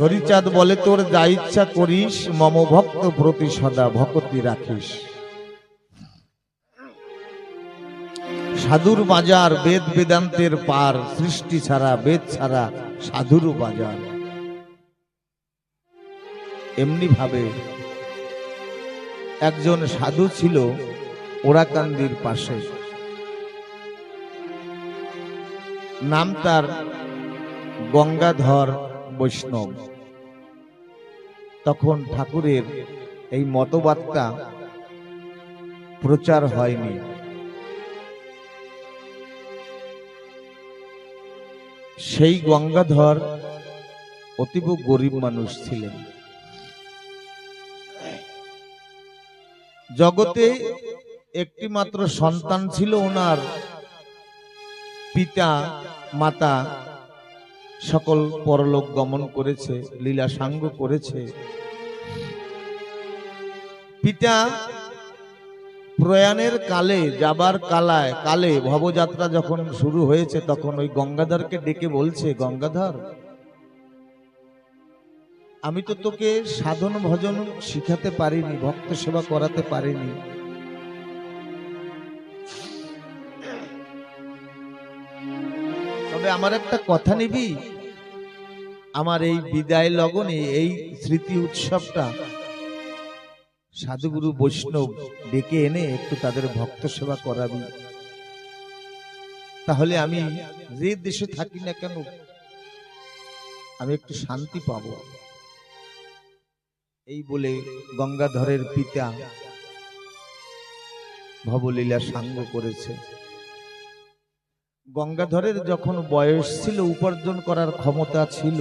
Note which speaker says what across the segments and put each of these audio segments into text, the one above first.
Speaker 1: হরিচাঁদ বলে, তোর যা ইচ্ছা করিস, মম ভক্ত প্রতি সদা ভক্তি রাখিস। সাধুর বাজার বেদ বেদান্তের পার, সৃষ্টি ছাড়া, বেদ ছাড়া সাধুর বাজার। এমনি ভাবে একজন সাধু ছিল ওরাকান্দির পাশে। নাম তার গঙ্গাধর বৈষ্ণব। তখন ঠাকুরের এই মতবাদটা প্রচার হয়নি। সেই গঙ্গাধর অতীব গরিব মানুষ ছিলেন। জগতে একটি মাত্র সন্তান ছিল ওনার পিতা, মাতা সকল পরলোক গমন করেছে, লীলা সাঙ্গ করেছে। পিতা প্রয়াণের কালে, যাবার কালায়, কালে ভবযাত্রা যখন শুরু হয়েছে, তখন ওই গঙ্গাধরকে ডেকে বলছে, গঙ্গাধর, আমি তো তোকে সাধন ভজন শিখাতে পারিনি, ভক্ত সেবা করাতে পারিনি। তবে আমার একটা কথা নিবি? আমার এই বিদায় লগনে এই স্মৃতি উৎসবটা সাধুগুরু বৈষ্ণব ডেকে এনে একটু তাদের ভক্ত সেবা করাবি। তাহলে আমি যে দেশে থাকি না কেন, আমি একটু শান্তি পাব। এই বলে গঙ্গাধরের পিতা ভবলীলা সাঙ্গ করেছে। গঙ্গাধরের যখন বয়স ছিল, উপার্জন করার ক্ষমতা ছিল,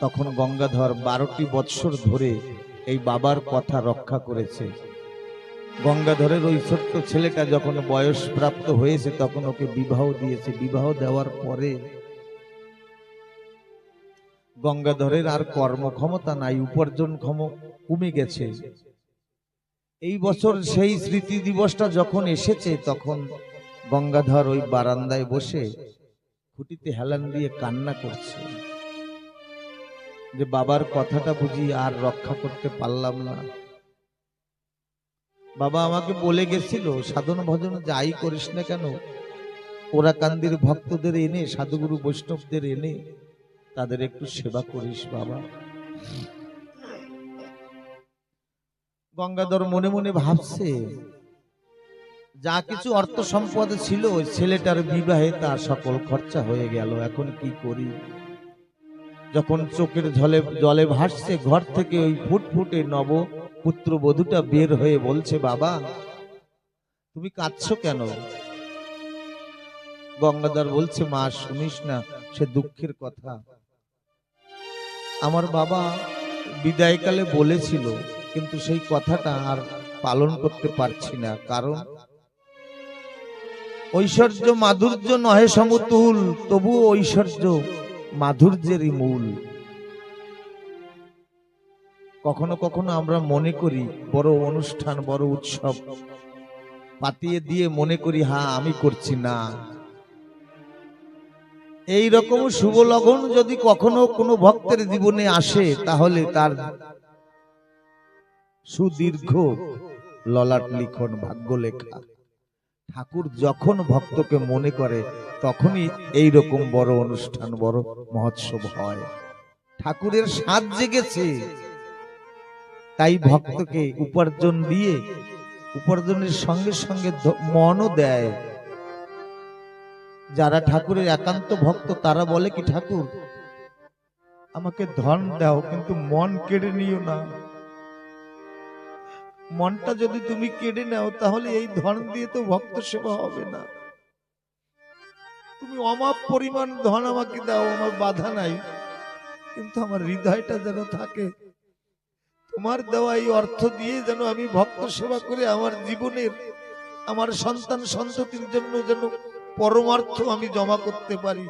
Speaker 1: তখন গঙ্গাধর বারোটি বৎসর ধরে এই বাবার কথা রক্ষা করেছে। গঙ্গাধরের ওই ছোট্ট ছেলেটা যখন বয়স প্রাপ্ত হয়েছে, তখন ওকে বিবাহ দিয়েছে। বিবাহ দেওয়ার পরে গঙ্গাধরের আর কর্মক্ষমতা নাই, উপার্জন ক্ষম, কমে গেছে। এই বছর সেই স্মৃতি দিবসটা যখন এসেছে, তখন গঙ্গাধর ওই বারান্দায় বসে খুঁটিতে হেলান দিয়ে কান্না করছে। যে বাবার কথাটা বুঝি আর রক্ষা করতে পারলাম না। বাবা আমাকে বলে গেছিল, সাধন ভজন যাই করিস না কেন? ওরা কান্দির ভক্তদের এনে, সাধুগুরু বৈষ্ণবদের এনে, তাদের একটু সেবা করিস বাবা। গঙ্গাধর মনে মনে ভাবছে যা কিছু অর্থ সম্পদ ছিল, ওই ছেলেটার বিবাহে তার সকল খরচা হয়ে গেল। এখন কি করি? যখন চোখের জলে জলে ভাসছে, ঘর থেকে ওই ফুটফুটে নব পুত্র বধূটা বের হয়ে বলছে, বাবা, তুমি কাঁদছো কেন? গঙ্গাধর বলছে, মা, শুনিস না, সে দুঃখের কথা। আমার বাবা বিদায়কালে বলেছিল, কিন্তু সেই কথাটা আর পালন করতে পারছি না। কারণ ঐশ্বর্য মাধুর্য নহে সমতুল তবু ঐশ্বর্য মাধুর্যেরই মূল। কখনো কখনো আমরা মনে করি, বড় অনুষ্ঠান, বড় উৎসব। পাতিয়ে দিয়ে মনে করি হ্যাঁ আমি করছি না। এই রকম শুভ লগন যদি কখনো কোনো ভক্তের জীবনে আসে, তাহলে তার সুদীর্ঘ ললাট লিখন ভাগ্য লেখা ঠাকুর যখন ভক্তকে মনে করে, তখনই এই রকম বড় অনুষ্ঠান, বড় মহোৎসব হয়। ঠাকুরের সাজ জেগেছে। তাই ভক্তকে উপার্জন দিয়ে, উপার্জনের সঙ্গে সঙ্গে মনও দেয়। যারা ঠাকুরের একান্ত ভক্ত, তারা বলে কি, ঠাকুর, আমাকে ধন দাও, কিন্তু মন কেড়ে নিও না। মনটা যদি তুমি কেড়ে নাও, তাহলে এই ধন দিয়ে তো ভক্ত সেবা হবে না। তুমি অমাপ পরিমাণ ধন আমাকে দাও, আমার বাধা নাই। কিন্তু আমার হৃদয়টা যেন থাকে, তোমার দেওয়া এই অর্থ দিয়ে যেন আমি ভক্ত সেবা করে আমার জীবনের, আমার সন্তান সন্ততির জন্য যেন পরমার্থ আমি জমা করতে পারি।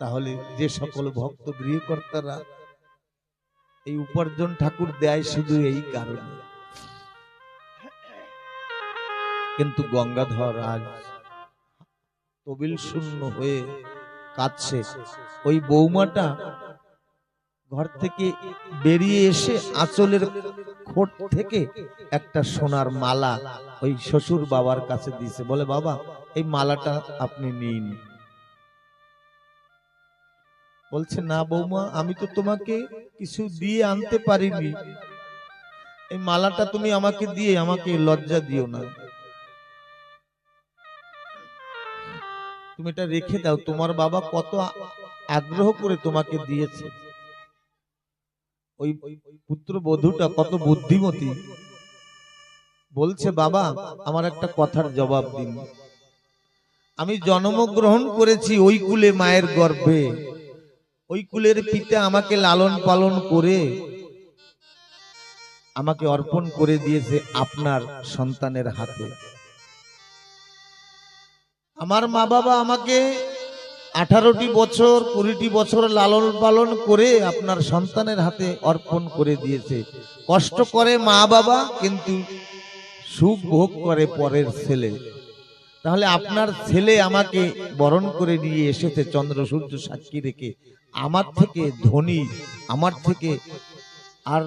Speaker 1: তাহলে যে সকল ভক্ত গৃহকর্তারা এই উপার্জন ঠাকুর দেয় শুধু এই কারণে। কিন্তু গঙ্গাধর আজ তবিল শূন্য হয়ে কাঁদছে। ওই বৌমাটা ঘর থেকে বেরিয়ে এসে আঁচলের খোট থেকে একটা সোনার মালা ওই শ্বশুর বাবার কাছে দিয়েছে। বলে, বাবা, এই মালাটা আপনি নিন। বলছে, না বৌমা, আমি তো তোমাকে কিছু দিয়ে আনতে পারিনি। এই মালাটা তুমি আমাকে দিয়ে আমাকে লজ্জা দিও না। তুমি এটা রেখে দাও, তোমার বাবা কত আগ্রহ করে তোমাকে দিয়েছে। ওই পুত্র বধূটা কত বুদ্ধিমতী। বলছে, বাবা, আমার একটা কথার জবাব দিন। আমি জন্মগ্রহণ করেছি ওই কুলে মায়ের গর্ভে। ওই কুলের পিতা আমাকে লালন পালন করে, আমাকে অর্পণ করে দিয়েছে আপনার সন্তানের হাতে। আমার মা বাবা আমাকে আঠারোটি বছর, কুড়িটি বছর লালন পালন করে আপনার সন্তানের হাতে অর্পণ করে দিয়েছে। কষ্ট করে মা বাবা, কিন্তু সুখ ভোগ করে পরের ছেলে। তাহলে আপনার ছেলে আমাকে বরণ করে নিয়ে এসেছে চন্দ্র সূর্য সাক্ষী রেখে। আমার থেকে ধনী আমার থেকে আর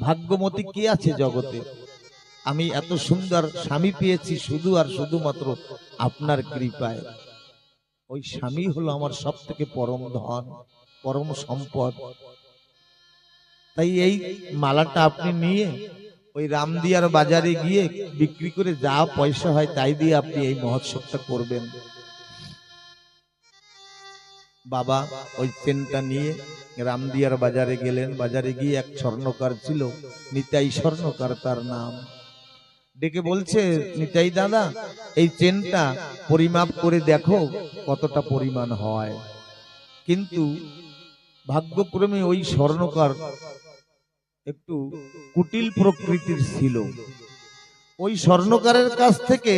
Speaker 1: ভাগ্যমতী কে আছে জগতে? আমি এত সুন্দর স্বামী পেয়েছি শুধু আর শুধুমাত্র আপনার কৃপায়। ওই স্বামী হলো আমার সব থেকে পরম ধন পরম সম্পদ। তাই এই মালাটা আপনি নিয়ে ওই রামদিয়ার বাজারে গিয়ে বিক্রি করে যা পয়সা হয় তাই দিয়ে আপনি এই মহোৎসবটা করবেন। বাবা ওই চেনটা নিয়ে রামদিয়ার বাজারে গেলেন। বাজারে গিয়ে এক স্বর্ণকার ছিল নিতাই স্বর্ণকার তার নাম। ডেকে বলছে নিতাই দাদা এই চেনটা পরিমাপ করে দেখো কতটা পরিমাণ হয়। কিন্তু ভাগ্যক্রমে ওই স্বর্ণকার একটু কুটিল প্রকৃতির ছিল। ওই স্বর্ণকারের কাছ থেকে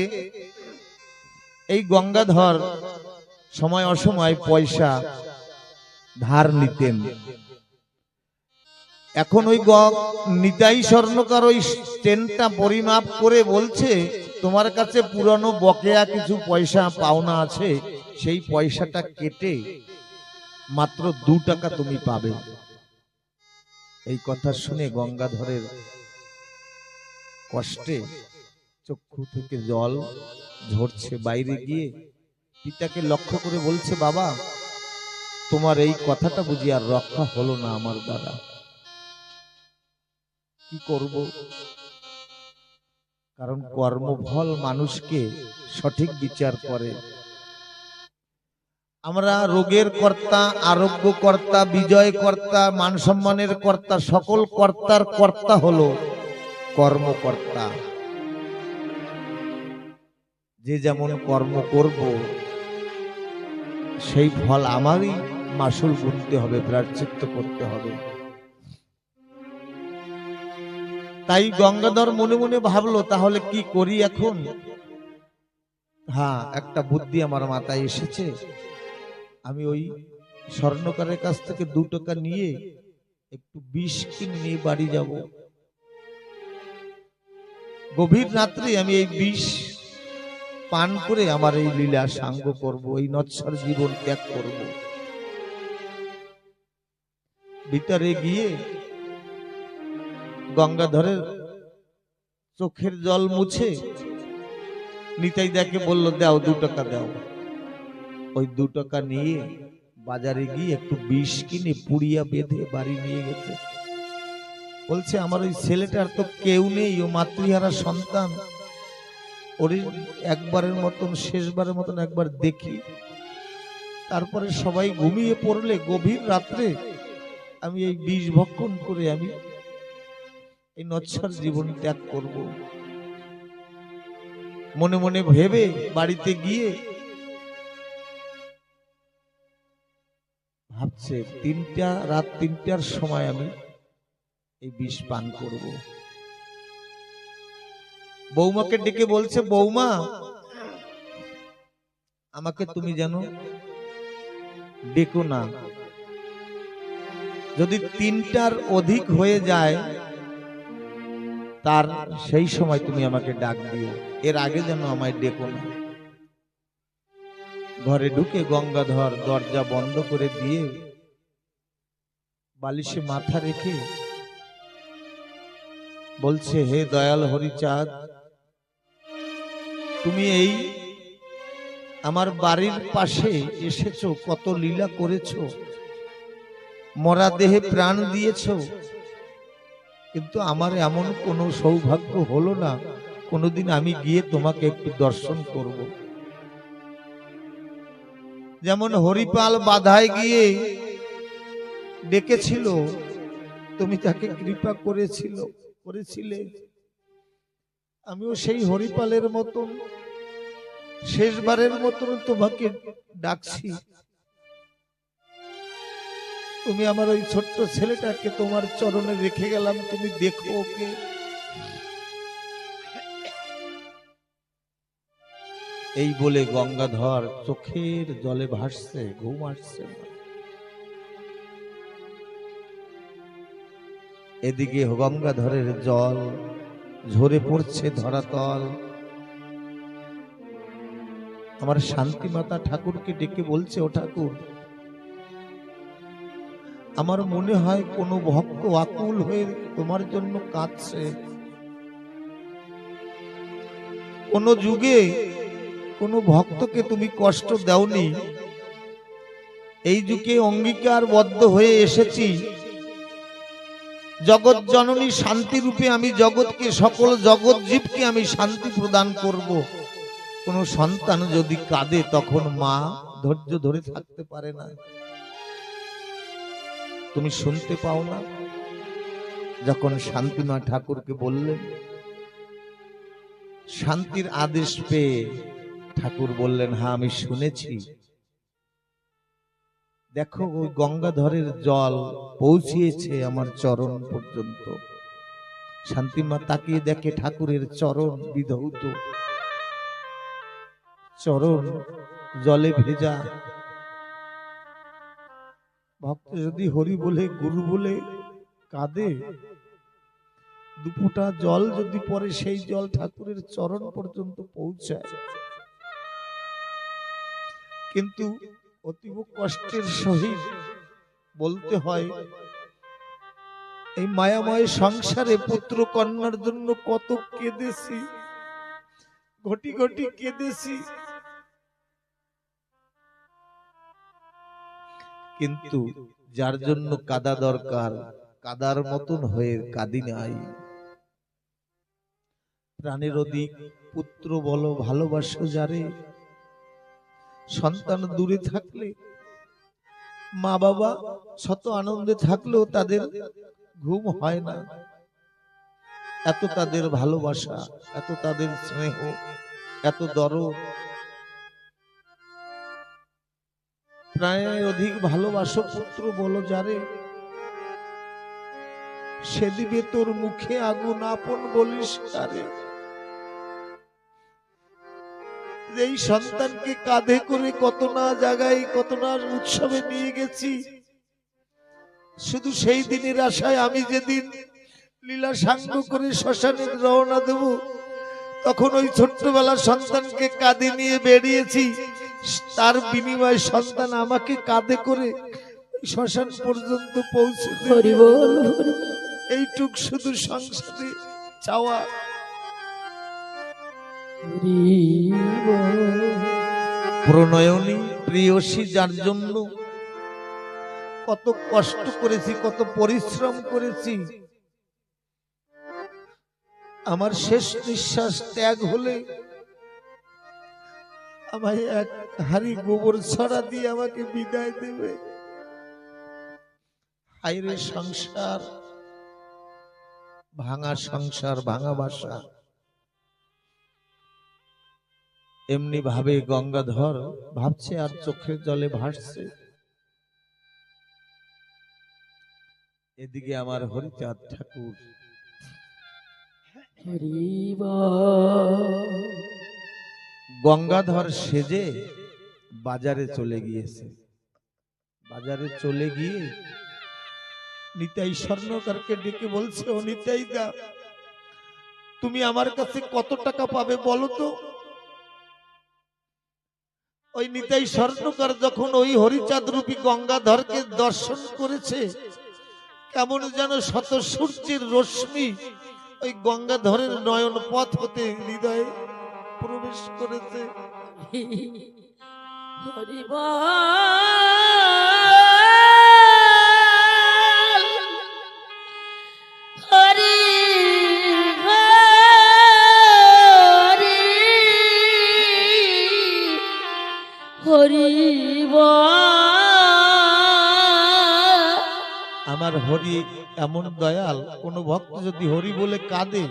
Speaker 1: এই গঙ্গাধর সময় অসময় পয়সা ধার নিতেন। এখন ওই নিতাই স্বর্ণকার ওই চেনটা পরিমাপ করে বলছে, তোমার কাছে পুরনো বকেয়া কিছু পয়সা পাওনা আছে, সেই পয়সাটা কেটে মাত্র দু টাকা তুমি পাবে। এই কথা শুনে গঙ্গাধরের কষ্টে চক্ষু থেকে জল ঝরছে। বাইরে গিয়ে পিতাকে লক্ষ্য করে বলছে, বাবা, তোমার এই কথাটা বুঝি আর রক্ষা হলো না আমার দ্বারা। কি করব? কারণ কর্মফল মানুষকে সঠিক বিচার করে। আমরা রোগের কর্তা, আরোগ্য কর্তা, বিজয় কর্তা, মান সম্মানের কর্তা, সকল কর্তার কর্তা হলো কর্মকর্তা। যে যেমন কর্ম করব, সেই ফল আমারই মাসুল গুনতে হবে প্রার্চিত্য করতে হবে। তাই গঙ্গাধর মনে মনে ভাবলো, তাহলে কি করি এখন? হ্যাঁ একটা বুদ্ধি আমার মাথায় এসেছে। আমি ওই স্বর্ণকারের কাছ থেকে দু টাকা নিয়ে একটু বিষ কিনে নিয়ে বাড়ি যাব। গভীর রাত্রে আমি এই বিষ পান করে আমার এই লীলা সাঙ্গ করব, এই নৎসর জীবন ত্যাগ করব। ভিতরে গিয়ে গঙ্গাধরের চোখের জল মুছে নিতাই দেখে বলল, দাও দু টাকা দাও। ওই দু টাকা নিয়ে বাজারে গিয়ে একটু বিষ কিনে পুড়িয়া বেঁধে বাড়ি নিয়ে গেছে। বলছে, আমার ওই ছেলেটার তো কেউ নেই, ও মাতৃহারা সন্তান। ওর একবারের মতন, শেষবারের মতন একবার দেখি। তারপরে সবাই ঘুমিয়ে পড়লে গভীর রাত্রে আমি এই বিষ ভক্ষণ করে আমি এই নচ্ছর জীবন ত্যাগ করব। মনে মনে ভেবে বাড়িতে গিয়ে ভাবছে, তিনটা, রাত তিনটার সময় আমি এই বিষ পান করব। বৌমাকে ডেকে বলছে, বৌমা, আমাকে তুমি জানো ডেকো না। যদি তিনটার অধিক হয়ে যায়, তার সেই সময় তুমি আমাকে ডাক দিও। এর আগে যেন আমায় ডেকো না। ঘরে ঢুকে গঙ্গাধর দরজা বন্ধ করে দিয়ে বালিশে মাথা রেখে বলছে, হে দয়াল হরিচাঁদ, তুমি এই আমার বাড়ির পাশে এসেছ, কত লীলা করেছ, মরা দেহে প্রাণ দিয়েছ, কিন্তু আমার এমন কোনো সৌভাগ্য হলো না, কোনোদিন আমি গিয়ে তোমাকে একটু দর্শন করব। যেমন হরিপাল বাধায় গিয়ে ডেকেছিল, তুমি তাকে কৃপা করেছিল, করেছিলে। আমিও সেই হরিপালের মতন, শেষবারের মতন তোমাকে ডাকছি। তুমি আমার ওই ছোট্ট ছেলেটাকে তোমার চরণে রেখে গেলাম, তুমি দেখো ওকে। এই বলে গঙ্গাধর চোখের জলে ভাসছে, ঘুম আসছে। এদিকে গঙ্গাধরের জল ঝরে পড়ছে ধরাতল আমার শান্তিমাতা ঠাকুরকে ডেকে বলছে, ও ঠাকুর, আমার মনে হয় কোনো ভক্ত আকুল হয়ে তোমার জন্য কাঁদছে কোন যুগে কোনো ভক্তকে তুমি কষ্ট দাওনি? এই যুগে অঙ্গীকারবদ্ধ হয়ে এসেছি। জগৎ জননী শান্তি রূপে আমি জগৎকে, সকল জগৎ জীবকে আমি শান্তি প্রদান করব। কোন সন্তান যদি কাঁদে, তখন মা ধৈর্য ধরে থাকতে পারে না। তুমি শুনতে পাও না? যখন শান্তিমা ঠাকুরকে বললেন, শান্তির আদেশ পেয়ে ঠাকুর বললেন হ্যাঁ আমি শুনেছি। দেখো ওই গঙ্গাধরের জল পৌঁছিয়েছে আমার চরণ পর্যন্ত। শান্তিমা তাকিয়ে দেখে ঠাকুরের চরণ বিধৌত। চরণ জলে ভেজা। ভক্ত যদি হরি বলে গুরু বলে কাঁদে দুপুটা জল যদি পরে সেই জল ঠাকুরের চরণ পর্যন্ত পৌঁছায়। কিন্তু অতীব কষ্টের সহিত বলতে হয়, এই মায়াময় সংসারে পুত্র কন্যার জন্য কত কেঁদেছি, ঘটি ঘটি কেঁদেছি। কিন্তু যার জন্য কাদা দরকার, কাদার মতন হয়ে কাঁদি নাই। প্রাণের অধিক পুত্র বলো ভালোবাসো যারে সন্তান দূরে থাকলে, মা বাবা শত আনন্দে থাকলেও তাদের ঘুম হয় না। এত তাদের ভালোবাসা, এত তাদের স্নেহ, এত দরদ। প্রায় অধিক ভালোবাসো পুত্র বলো যারে সে দিবে তোর মুখে আগুন আপন বলিস তারে। এই সন্তানকে কাঁধে করে কত না জায়গায় কত না উৎসবে নিয়ে গেছি শুধু সেই দিনের আশায় আমি যেদিন লীলা সাঙ্গ করে শ্মশানে রওনা দেব তখন ওই ছোট্টবেলার সন্তানকে কাঁধে নিয়ে বেরিয়েছি তার বিনিময়ে সন্তান আমাকে কাঁধে করে শ্মশান পর্যন্ত পৌঁছে। এইটুক শুধু সংসারে চাওয়া। প্রণয়নী প্রিয়সী যার জন্য কত কষ্ট করেছি, কত পরিশ্রম করেছি। আমার শেষ নিঃশ্বাস ত্যাগ হলে আমায় এক হাড়ি গোবর ছড়া দিয়ে আমাকে বিদায় দেবে। হাইরে সংসার, ভাঙা সংসার, ভাঙা বাসা। এমনি ভাবে গঙ্গাধর ভাবছে আর চোখের জলে ভাসছে। এদিকে আমার হরিচাঁদ ঠাকুর। গঙ্গাধর সেজে বাজারে চলে গিয়েছে। বাজারে চলে গিয়ে নিতাই স্বর্ণকারকে ডেকে বলছে, ও নিতাই দা তুমি আমার কাছে কত টাকা পাবে বলো তো? ওই নিতাই স্বর্ণকার যখন ওই হরিচাঁদ রূপী গঙ্গাধরকে দর্শন করেছে, কেমন যেন শত সূর্যের রশ্মি ওই গঙ্গাধরের নয়ন পথ হতে হৃদয়ে প্রবেশ করেছে।
Speaker 2: হরিবল
Speaker 1: আমার হরি এমন দয়াল, কোন ভক্ত যদি হরি বলে কাঁদে,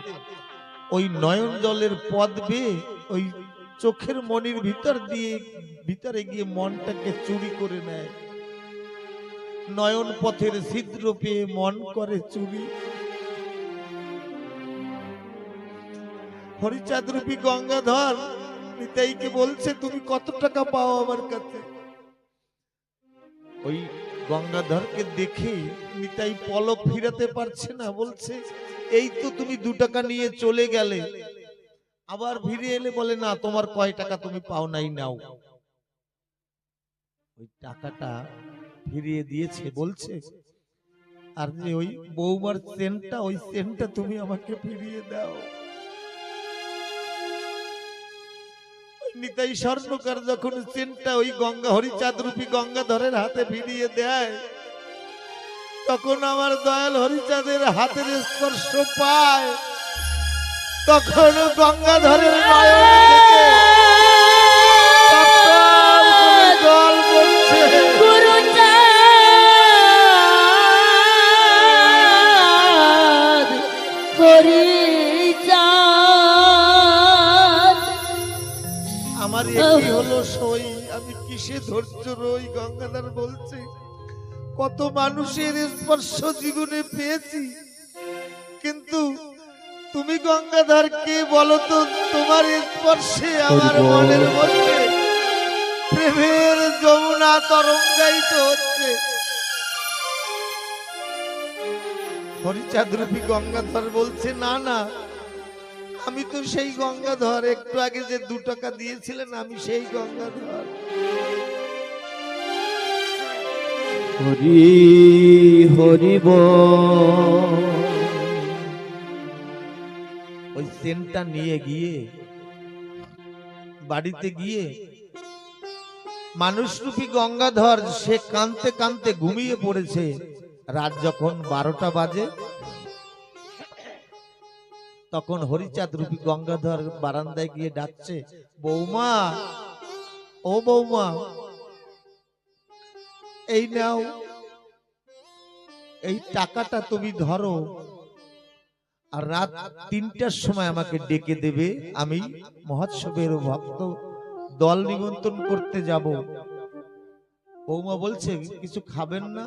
Speaker 1: ওই নয়ন জলের পদ বেয়ে ওই চোখের মনির ভিতর দিয়ে ভিতরে গিয়ে মনটাকে চুরি করে নেয়। নয়ন পথের ছিদ্র পেয়ে মন করে চুরি। হরিচাঁদ রূপী গঙ্গাধর নিতাইকে বলছে, তুমি কত টাকা পাও আমার কাছে? ওই গঙ্গাধরকে দেখে নিতাই পলক ফিরাতে পারছে না, বলছে, এই তো তুমি দু টাকা নিয়ে চলে গেলে। আবার ফিরে এলে বলে, না, তোমার কয় টাকা তুমি পাও নাই, নাও। ওই টাকাটা ফিরিয়ে দিয়েছে, বলছে, আর যে ওই বৌমার সেন্টটা, ওই সেন্টটা তুমি আমাকে ফিরিয়ে দাও। নিতাই স্বর্ণকার যখন চেনটা ওই গঙ্গা হরিচাঁদ রূপী গঙ্গাধরের হাতে ফিরিয়ে দেয়, তখন আমার দয়াল হরিচাঁদের হাতের স্পর্শ পায়। তখন গঙ্গাধরের নয়ন জল পড়ছে সই আমি কিসে ধৈর্য রই গঙ্গাধর বলছে। কত মানুষের স্পর্শ জীবনে পেয়েছি। কিন্তু তুমি গঙ্গাধর কে বলো তো তোমার স্পর্শে আমার মনের মধ্যে প্রেমের যমুনা তরঙ্গায়িত হচ্ছে। হরিচাঁদ রূপী গঙ্গাধর বলছে না না আমি তো সেই গঙ্গাধর, একটু আগে যে দু টাকা দিয়েছিলেন, আমি সেই গঙ্গাধর।
Speaker 2: হরি হরিব
Speaker 1: ওই সেন্টটা নিয়ে গিয়ে, বাড়িতে গিয়ে, মানুষরূপী গঙ্গাধর, সে কানতে কানতে ঘুমিয়ে পড়েছে। রাত যখন বারোটা বাজে তখন হরিচাঁদ রূপী গঙ্গাধর বারান্দায় গিয়ে ডাকছে, বৌমা, ও বৌমা, এই নাও, এই টাকাটা তুমি ধরো, আর রাত তিনটার সময় আমাকে ডেকে দেবে, আমি মহোৎসবের ভক্ত, দল নিমন্ত্রণ করতে যাব। বৌমা বলছে, কিছু খাবেন না,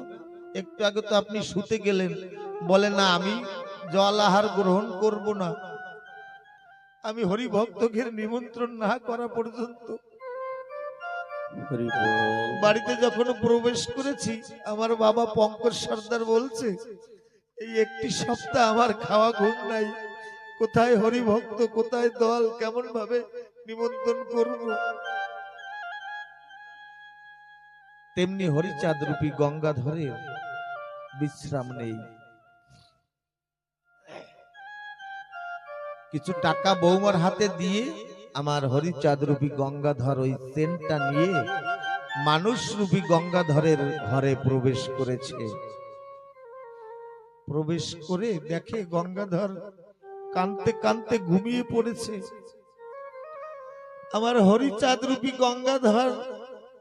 Speaker 1: একটু আগে তো আপনি শুতে গেলেন বলে, না, আমি জল আহার গ্রহণ করব না। আমি হরি ভক্তকে নিমন্ত্রণ না করা পর্যন্ত বাড়িতে যখন প্রবেশ করেছি, আমার বাবা পঙ্কজ সর্দার বলছে, এই একটি সপ্তাহ আমার খাওয়া ঘুম নাই। কোথায় হরি ভক্ত কোথায় দল কেমন ভাবে নিমন্ত্রণ করব? তেমনি হরিচাঁদ রূপী গঙ্গাধরের বিশ্রাম নেই। কিছু টাকা বৌমার হাতে দিয়ে আমার হরিচাঁদ রূপী গঙ্গাধর ওই সেন্টটা নিয়ে মানুষ রূপী গঙ্গাধরের ঘরে প্রবেশ করেছে। প্রবেশ করে দেখে গঙ্গাধর কানতে কানতে ঘুমিয়ে পড়েছে। আমার হরিচাঁদ রূপী গঙ্গাধর,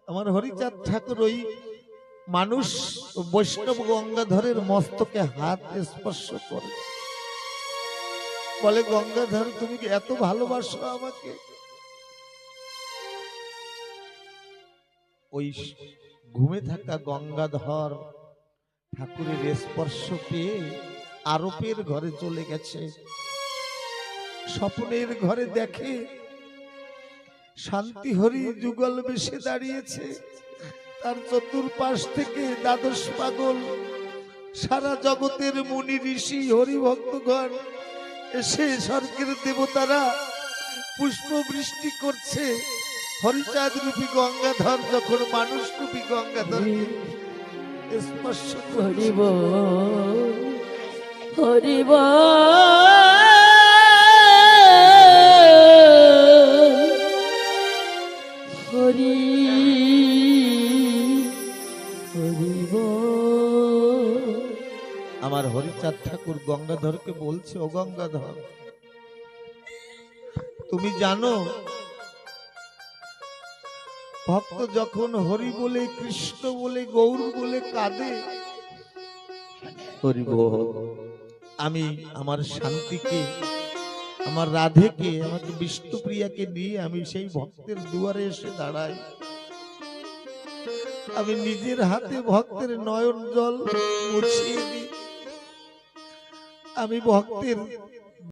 Speaker 1: আমার হরিচাঁদ ঠাকুর ওই মানুষ বৈষ্ণব গঙ্গাধরের মস্তকে হাত স্পর্শ করে। বলে, গঙ্গাধর, তুমি এত ভালোবাসো আমাকে? ওই ঘুমে থাকা গঙ্গাধর ঠাকুরের স্পর্শ পেয়ে আরোপের ঘরে চলে গেছে। স্বপ্নের ঘরে দেখে শান্তি হরি যুগল বেশে দাঁড়িয়েছে। তার চতুর্পাশ থেকে দ্বাদশ পাগল সারা জগতের মুনি ঋষি হরিভক্তগণ এসে স্বর্গের দেবতারা পুষ্প বৃষ্টি করছে। হরিচাঁদ রূপী গঙ্গাধর যখন মানুষ রূপী গঙ্গাধর স্পর্শ করছে।
Speaker 2: হরিব হরিব। হরি, হরিব।
Speaker 1: আমার হরিচাঁদ ঠাকুর গঙ্গাধরকে বলছে ও গঙ্গাধর তুমি জানো ভক্ত যখন হরি বলে কৃষ্ণ বলে গৌর বলে কাঁদে
Speaker 2: হরিব
Speaker 1: আমি আমার শান্তিকে আমার রাধেকে আমাকে বিষ্ণুপ্রিয়াকে নিয়ে আমি সেই ভক্তের দুয়ারে এসে দাঁড়াই। আমি নিজের হাতে ভক্তের নয়ন জল মুছিয়ে দিই। আমি ভক্তের